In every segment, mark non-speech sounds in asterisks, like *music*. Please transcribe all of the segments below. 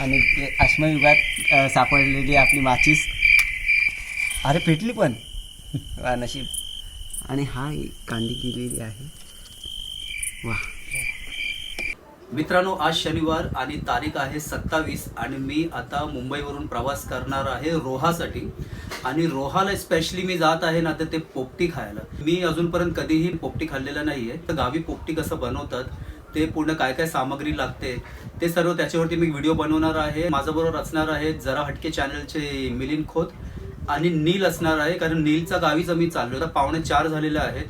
आणि ते अश्मयुगात अ, सापडलेली आपली माचीस. अरे पेटली पण. *laughs* वा नशीब. आणि हा एक कांडी केलेली आहे. वा. मित्रांनो आज शनिवार आणि तारीख आहे सत्तावीस आणि मी आता मुंबईवरून प्रवास करणार आहे रोहासाठी. आणि रोहाला स्पेशली मी जात आहे ना तर ते पोपटी खायला. मी अजूनपर्यंत कधीही पोपटी खाल्लेलं नाहीये. तर गावी पोपटी कसं बनवतात ते पूर्ण काय काय सामग्री लागते ते सर्व त्याच्यावरती मी व्हिडिओ बनवणार आहे. माझ्याबरोबर असणार आहे जरा हटके चॅनलचे मिलिंद खोत आणि नील असणार आहे कारण नीलचा गावीच मी चाललो तर पावणे चार झालेले आहेत.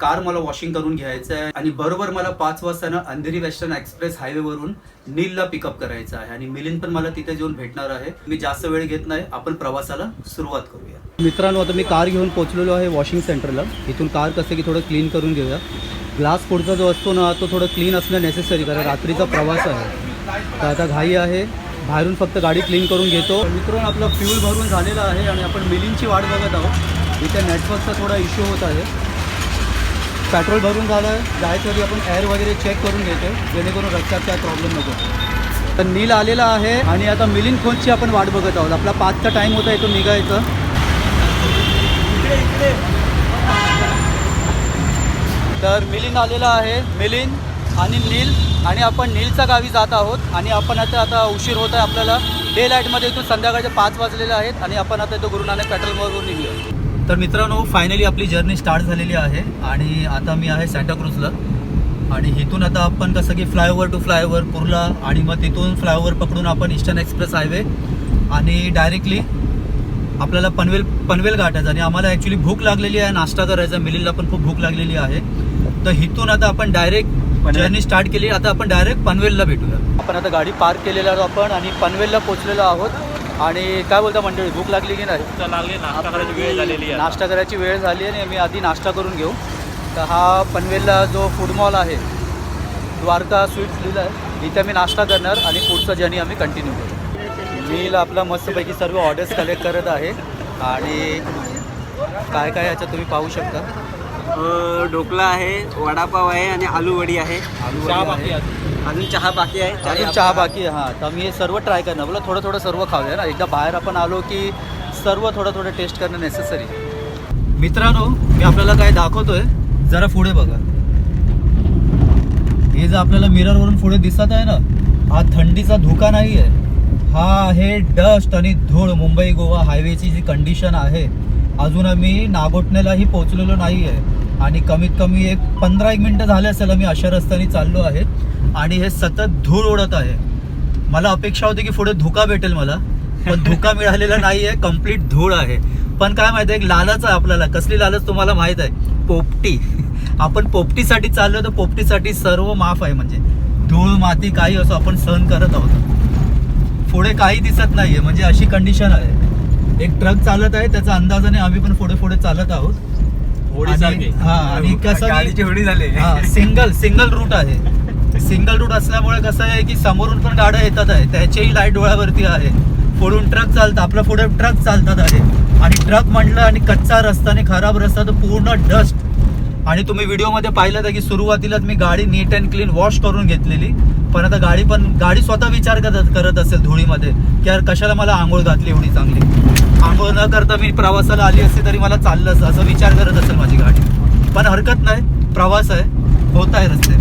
कार मला वॉशिंग करून घ्यायचं आहे आणि बरोबर मला पाच वाजता ना अंधेरी वेस्टर्न एक्सप्रेस हायवे वरून नीलला पिकअप करायचं आहे आणि मिलिंद पण मला तिथे येऊन भेटणार आहे. मी जास्त वेळ घेत नाही. आपण प्रवासाला सुरुवात करूया. मित्रांनो आता मी कार घेऊन पोहोचलेलो आहे वॉशिंग सेंटरला. इथून कार कसं की थोडं क्लीन करून घेऊया. ग्लास पुढचा जो असतो ना तो थोडं क्लीन असणं नेसेसरी कारण रात्रीचा प्रवास आहे. तर आता घाई आहे. बाहेरून फक्त गाडी क्लीन करून घेतो. मित्रांनो आपलं फ्यूल भरून झालेलं आहे आणि आपण मिलिंगची वाट बघत आहोत. इथे नेटवर्कचा थोडा इश्यू होत आहे. पेट्रोल भरून झालं आहे जायच्या आधी आपण एअर वगैरे चेक करून घेतो जेणेकरून रस्त्यात काय प्रॉब्लेम नको. तर नील आलेला आहे आणि आता मिलिंग खोजची आपण वाट बघत आहोत. आपला पाचचा टाईम होता इथून निघायचं. तर मिलिंद आलेला आहे. मिलिंद आणि नील आणि आपण नीलच्या गावी जात आहोत आणि आपण आता आता उशीर होत आहे आपल्याला. डे लाईटमध्ये इथून संध्याकाळचे पाच वाजलेले आहेत आणि आपण आता इथं गुरु नानक पेट्रोल पंपवरून तर मित्रांनो फायनली आपली जर्नी स्टार्ट झालेली आहे आणि आता मी आहे सँटाक्रूजला आणि इथून आता आपण कसं की फ्लायओव्हर टू फ्लायओव्हर कुर्ला आणि मग तिथून फ्लायओव्हर पकडून आपण ईस्टर्न एक्सप्रेस हायवे आणि डायरेक्टली आपल्याला पनवेल पनवेल गाठायचं आणि आम्हाला ॲक्च्युली भूक लागलेली आहे नाश्ता करायचा. मिलिंदला पण खूप भूक लागलेली आहे. तर इथून आता आपण डायरेक्ट जर्नी स्टार्ट केली. आता आपण डायरेक्ट पनवेलला भेटूया. आपण आता गाडी पार्क केलेला आहोत आपण आणि पनवेलला पोहोचलेलो आहोत. आणि काय बोलता मंडळी भूक लागली की नाही? लागली नाश्ता करायची वेळ झालेली आहे नाश्ता करायची वेळ झाली आहे आणि मी आधी नाश्ता करून घेऊ. तर हा पनवेलला जो फूड मॉल आहे द्वारका स्वीट्स लिहिलं आहे. इथे मी नाश्ता करणार आणि पुढचा जर्नी आम्ही कंटिन्यू करू. मील आपला मस्तपैकी सर्व ऑर्डर्स कलेक्ट करत आहे. आणि काय काय याच्यात तुम्ही पाहू शकता? अ, ढोकळा आहे वडापाव आहे आणि आलू वडी आहे. चहा बाकी. अजून? चहा बाकी आहे? अजून चहा बाकी आहे हां. तर मी हे सर्व ट्राय करणार. बोला थोडं थोडं सर्व खाऊया ना. एकदा बाहेर आपण आलो की सर्व थोडं थोडं टेस्ट करणं नेसेसरी मित्रांनो मी आपल्याला काय दाखवतोय? जरा पुढे बघा. हे जर आपल्याला मिररवरून पुढे दिसत आहे ना हा थंडीचा धोका नाही आहे हा आहे डस्ट आणि धूळ. मुंबई गोवा हायवेची जी कंडिशन आहे अजून आम्ही नागोठण्यालाही पोहोचलेलो नाही आहे आणि कमीत कमी एक पंधरा एक मिनटं झाले असेल आम्ही अशा रस्त्याने चाललो आहे आणि हे सतत धूळ ओढत आहे. मला अपेक्षा होती की पुढे धुका भेटेल मला पण धुका मिळालेला नाही आहे कंप्लीट धूळ आहे. पण काय माहिती आहे एक लालच आहे आपल्याला. कसली लालच तुम्हाला माहीत आहे? पोपटी. आपण पोपटीसाठी चाललो तर पोपटीसाठी सर्व माफ आहे म्हणजे. धूळ माती काही असो आपण सहन करत आहोत. पुढे काही दिसत नाहीये म्हणजे अशी कंडिशन आहे. एक ट्रक चालत आहे त्याचा अंदाजाने आम्ही पण पुढे पुढे चालत आहोत. होडीसारखी. आणि- हा आणि कसं गाडीची होडी झाली. हा सिंगल सिंगल रूट आहे. सिंगल रूट असल्यामुळे कसं आहे की समोरून पण गाड्या येतात आहे. त्याचीही लाइट डोळ्यावरती आहे. पुढून ट्रक चालतं आपल्या पुढे ट्रक चालतात आहे. आणि ट्रक म्हटलं आणि कच्चा रस्ता आणि खराब रस्ता तर पूर्ण डस्ट आणि तुम्ही व्हिडिओमध्ये पाहिलं तर की सुरुवातीलाच मी गाडी नीट अँड क्लीन वॉश करून घेतलेली. पण आता गाडी पण गाडी स्वतः विचार करत करत असेल धुळीमध्ये की यार कशाला मला आंघोळ घातली एवढी चांगली? आंघोळ न करता मी प्रवासाला आली असती तरी मला चाललं असं असं विचार करत असेल माझी गाडी. पण हरकत नाही प्रवास आहे होत आहे रस्ते.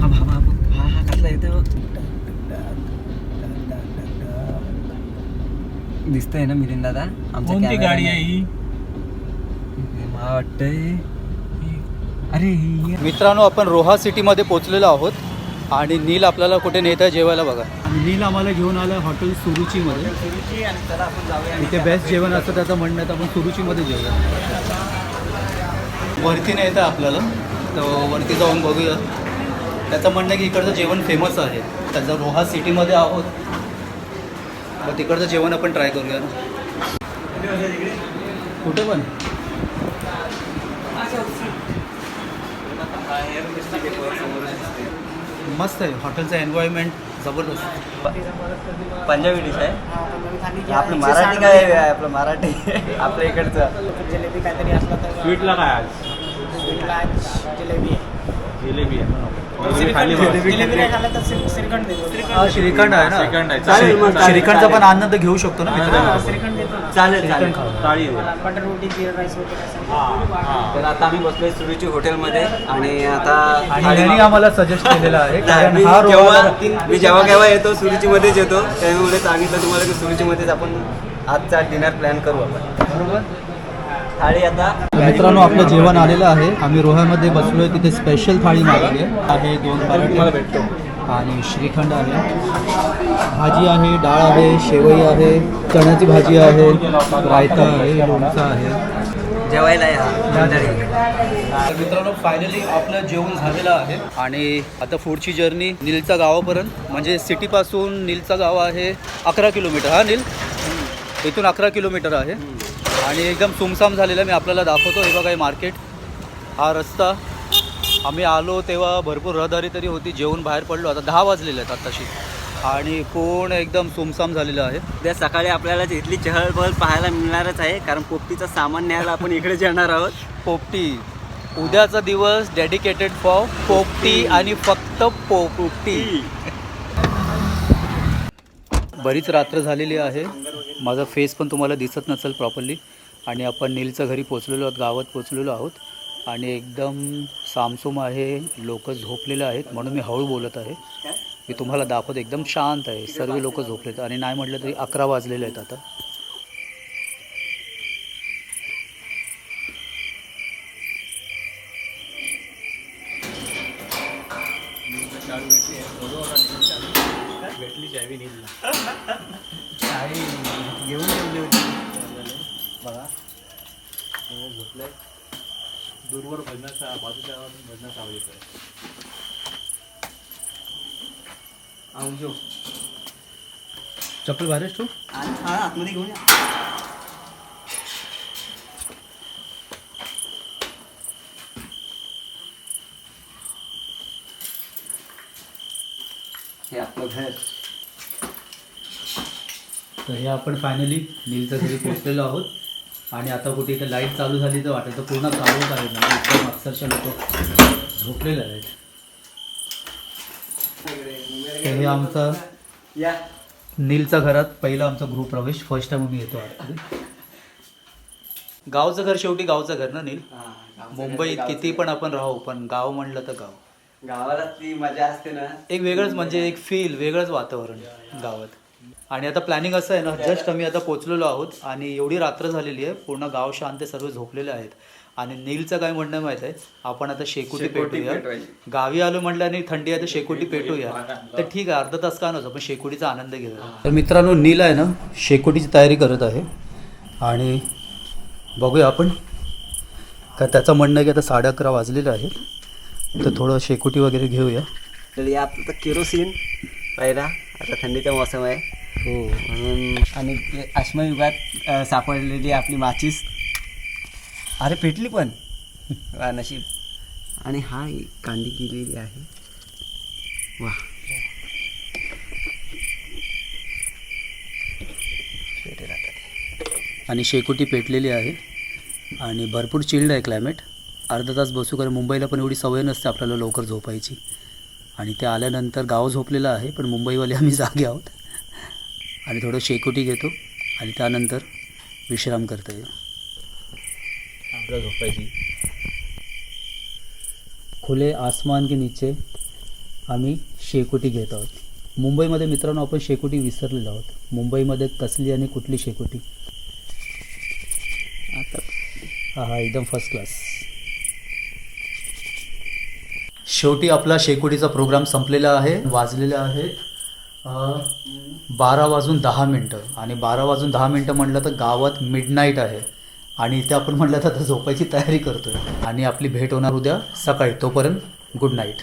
हा हा हा हा हा दिसतंय ना मिलिंद दादा? camera गाडी. आहे ही? मला वाटतंय अरे मित्रांनो आपण रोहा सिटीमध्ये पोहोचलेलो आहोत आणि नील आपल्याला कुठे नेत आहे जेवायला बघा. नील आम्हाला घेऊन आलं हॉटेल सुरुचीमध्ये. इथे बेस्ट जेवण असतं त्याचं म्हणणं आहे तर आपण सुरुचीमध्ये जेवूया. वरती नाही येतं आपल्याला तर वरती जाऊन बघूया. त्याचं म्हणणं आहे की इकडचं जेवण फेमस आहे. त्याचं रोहा सिटीमध्ये आहोत. मग तिकडचं जेवण आपण ट्राय करूया. ना कुठे पण. मस्त आहे. हॉटेलचं एन्व्हायरमेंट जबरदस्त. पंजाबी डिश आहे? आपलं मराठी काय आहे? आपलं मराठी. आपल्या इकडचं. जलेबी काहीतरी असला तर स्वीटला काय आज? स्वीटला आज जिलेबी आहे. हा, श्रीखंड आहे ना? श्रीखंडचा पण. आनंद घेऊ शकतो ना मित्रांनो. चालेल चालेल. टाळी बटर रोटी जीरा राईस वगैरे तर आता आम्ही बसलोय सुरुची हॉटेलमध्ये आणि आता आणि यांनी आम्हाला सजेस्ट केलेला आहे कारण मी हा जेव्हा रोहा मी जेव्हा केव्हा येतो सुरुची मध्येच येतो त्यामुळे सांगितलं तुम्हाला की सुरुची मध्येच आपण आजचा डिनर प्लॅन करू आपण. बरोबर? थाळी आता मित्रांनो आपलं जेवण आलेलं आहे. आम्ही रोह्यामध्ये बसलोय. तिथे स्पेशल थाळी मागवली आहे. दोन पराठे. भेटतो. आणि श्रीखंड आहे. भाजी आहे डाळ आहे शेवई आहे चण्याची भाजी आहे रायता आहे लोणचं आहे. जेवायला. तर मित्रांनो फायनली आपलं जेवण झालेलं आहे. आणि आता पुढची जर्नी नीलचा गावापर्यंत. म्हणजे सिटीपासून नीलचा गाव आहे अकरा किलोमीटर. हा नील? इथून अकरा किलोमीटर आहे. आणि एकदम सुमसाम झालेलं मी आपल्याला दाखवतो. हे बघा हे मार्केट. हा रस्ता. आम्ही आलो तेव्हा भरपूर रहदारी तरी होती. जेवून बाहेर पडलो. आता दहा वाजलेले आहेत आत्ताशी. आणि पूर्ण एकदम सुमसाम झालेलं आहे. उद्या सकाळी आपल्याला इथली चहलपहल पाहायला मिळणारच आहे. कारण पोपटीचं सामान न्यायला आपण इकडेच येणार आहोत. पोपटी. उद्याचा दिवस डेडिकेटेड फॉर पोपटी आणि फक्त पोपटी. बरीच रात्र झालेली आहे. माझा फेस पण तुम्हाला दिसत नसेल प्रॉपरली आणि आपण नीलच्या घरी पोचलेलो आहोत गावात पोचलेलो आहोत. आणि एकदम सामसूम आहे लोक झोपलेले आहेत म्हणून मी हळू बोलत आहे. मी तुम्हाला दाखवत एकदम शांत आहे. सर्व लोक झोपलेत. आणि नाही म्हटलं तरी अकरा वाजलेले आहेत आता. घेऊन ठेवली होती. बघा. दूरवर भजनाचा बाजूच्या भजनाचा आवाज येतोय. आवजो चप्पल बाहेरच ठेवू. हा आतमध्ये घेऊन या. तर हे आपण फायनली नीलच्या घरी पोहोचलेलो आहोत. आणि आता कुठे इथे लाइट चालू झाली तर वाटेल तर पूर्ण चालूच आहे म्हणजे एकदम अक्षरशः लोक झोपलेले आहेत. तर हे आमचा या. नीलच्या घरात पहिला आमचा गृहप्रवेश फर्स्ट टाइम आम्ही येतो गावचं घर शेवटी गावचं घर ना नील मुंबईत किती पण आपण राहू पण गाव म्हणलं तर गाव. गावाला ती मजा असते ना. एक वेगळंच म्हणजे एक फील वेगळंच वातावरण गावात. आणि आता प्लॅनिंग असं आहे ना जस्ट आम्ही आता पोचलेलो आहोत आणि एवढी रात्र झालेली आहे पूर्ण गाव शांत सर्व झोपलेले आहेत. आणि नीलचं काय म्हणणं माहीत आहे? आपण आता शेकोटी पेटूया. गावी आलो म्हटलं आणि थंडी आहे तर शेकोटी पेटूया. तर ठीक आहे अर्धा तास का नसो पण शेकोटीचा आनंद घेऊया. तर मित्रांनो नील आहे ना शेकोटीची तयारी करत आहे. आणि बघूया आपण. का त्याचं म्हणणं की आता साडे अकरा वाजलेलं आहे तर थोडं शेकोटी वगैरे घेऊया. तर या आपलं तर केरोसिन पहिला आता थंडीचा मोसम आहे. हो. म्हणून आणि ते अश्मयुगात अ, सापडलेली आपली माचीस. अरे पेटली पण. वा नशीब. आणि हा कांडी केलेली आहे. वा. आणि शेकोटी पेटलेली आहे. आणि भरपूर चिल्ड आहे क्लायमेट अर्धा तास बसू कारण मुंबईला पण एवढी सवय नसते आपल्याला लवकर झोपायची. आणि ते आल्यानंतर गाव झोपलेलं आहे पण मुंबईवाले आम्ही जागे आहोत. आणि थोडं शेकोटी घेतो आणि त्यानंतर विश्राम करता येईल. आपल्याला झोपायची. खुले आसमान के नीचे आम्ही शेकोटी घेत आहोत. मुंबईमध्ये मित्रांनो आपण शेकोटी विसरलेलो आहोत. मुंबईमध्ये कसली आणि कुठली शेकोटी? आता हा हा एकदम फर्स्ट क्लास शेवटी आपला शेकोटीचा प्रोग्राम संपलेला आहे वाजलेला आहेत बारा वाजून दहा मिनटं. आणि बारा वाजून दहा मिनटं म्हटलं तर गावात मिडनाईट आहे. आणि इथे आपण म्हटलं तर आता झोपायची तयारी करतोय. आणि आपली भेट होणार उद्या सकाळी. तोपर्यंत गुड नाईट